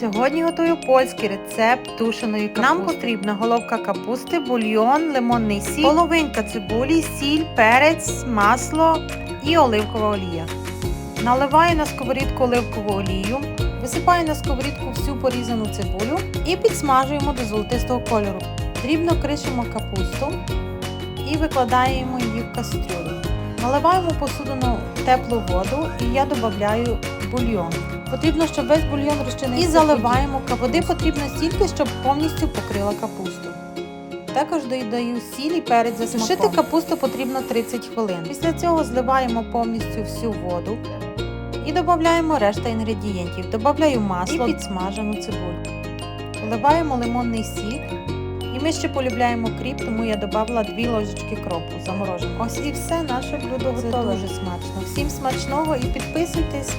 Сьогодні готую польський рецепт тушеної капусти. Нам потрібна головка капусти, бульйон, лимонний сік, половинка цибулі, сіль, перець, масло і оливкова олія. Наливаю на сковорідку оливкову олію, висипаю на сковорідку всю порізану цибулю і підсмажуємо до золотистого кольору. Дрібно кришимо капусту і викладаємо її в кастрюлю. Наливаємо посудину теплу воду і я додаю бульйон. Потрібно, щоб весь бульйон розчинився. І заливаємо. Води потрібно стільки, щоб повністю покрила капусту. Також додаю сіль і перець за смаком. Сушити капусту потрібно 30 хвилин. Після цього зливаємо повністю всю воду і додаємо решта інгредієнтів. Додаю масло і підсмажену цибульку. Вливаємо лимонний сік. І ми ще полюбляємо кріп, тому я додала 2 ложечки кропу замороженого. Ось і все, наше блюдо готове. Це дуже смачно. Всім смачного і підписуйтесь.